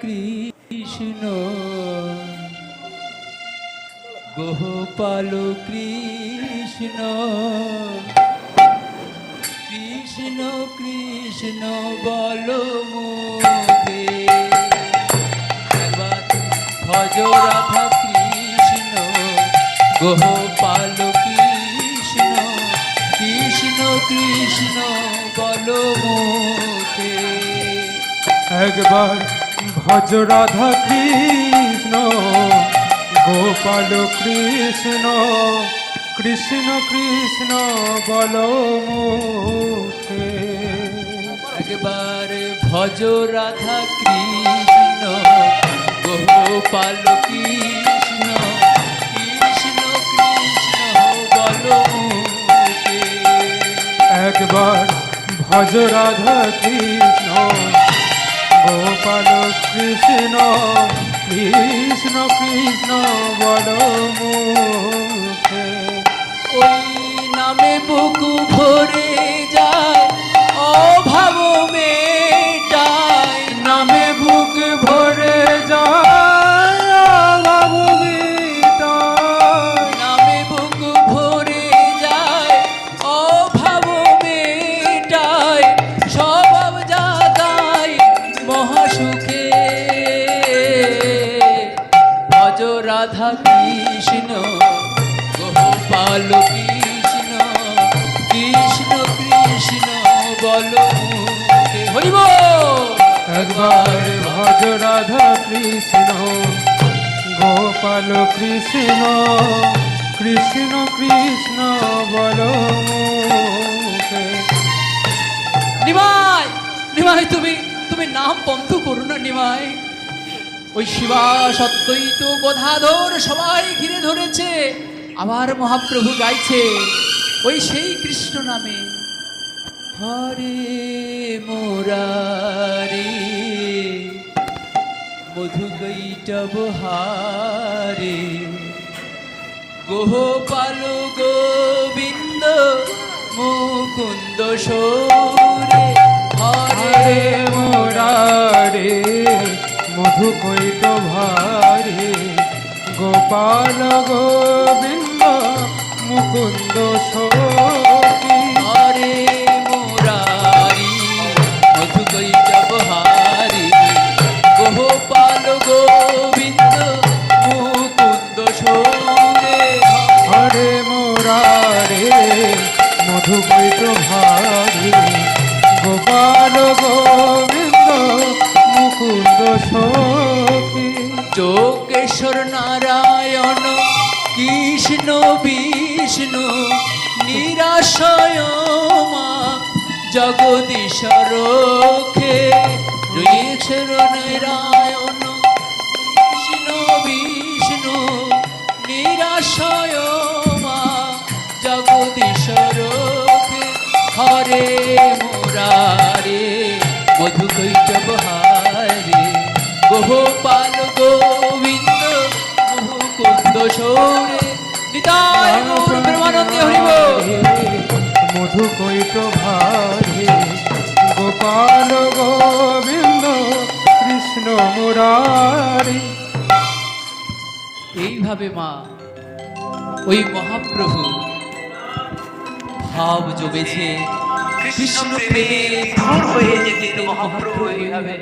কৃষ্ণ। গোপাল কৃষ্ণ। কৃষ্ণ কৃষ্ণ, বল মুখে। কৃষ্ণ। গোপাল কৃষ্ণ কৃষ্ণ কৃষ্ণ, বল মুখে। একবার ভজ রাধা কৃষ্ণ গোপাল কৃষ্ণ কৃষ্ণ কৃষ্ণ বল একবার ভজ রাধা কৃষ্ণ গোপাল কৃষ্ণ কৃষ্ণ কৃষ্ণ বল। একবার ভজ রাধা কৃষ্ণ গোপাল কৃষ্ণ কৃষ্ণ কৃষ্ণ বড় মুখে। ওই নামে বুকু রাধা কৃষ্ণ গোপাল কৃষ্ণ কৃষ্ণ কৃষ্ণ বল হরিব একবার ভজ রাধা কৃষ্ণ গোপাল কৃষ্ণ কৃষ্ণ কৃষ্ণ বল। নিমাই নিমাই তুমি তুমি নাম বন্ধ করো না নিমাই। ওই শিবা সত্যই তো গধাধর, সবাই ঘিরে ধরেছে, আবার মহাপ্রভু গাইছে, ওই সেই কৃষ্ণ নামে। হরে মোরারে, মধু কৈটব হারে। গোপাল গোবিন্দ মুকুন্দ সৌরে, হরে মধু কৈট ভারে। গোপাল গোবিন্দ মুকুন্দ হরে মুরারি মধু কৈটব হারি গোপাল গোবিন্দ মুকুন্দ সৌরে হরে মোরারে মধু কৈট ভারে। গোপাল গোবিন্দ মুকুন্দ সখী যোগেশ্বর নারায়ণ, কৃষ্ণ বিষ্ণু নিরাশয় মা জগদীশ্বর খে যোগেশ্বর নারায়ণ কৃষ্ণ বিষ্ণু নিরাশয় মা জগদীশ্বর খে হরে মুরারে হারে গোপাল গোবিন্দ মুকুন্দ সৌরে নিতাই গৌর প্রেমানন্দে হরিব মধু কৈট ভারে গোপাল গোবিন্দ কৃষ্ণ মুরারি। এইভাবে মা ওই মহাপ্রভু ভাব জমেছে কৃষ্ণ প্রেমে হয়ে যেতেন মহাপ্রভু এইভাবে।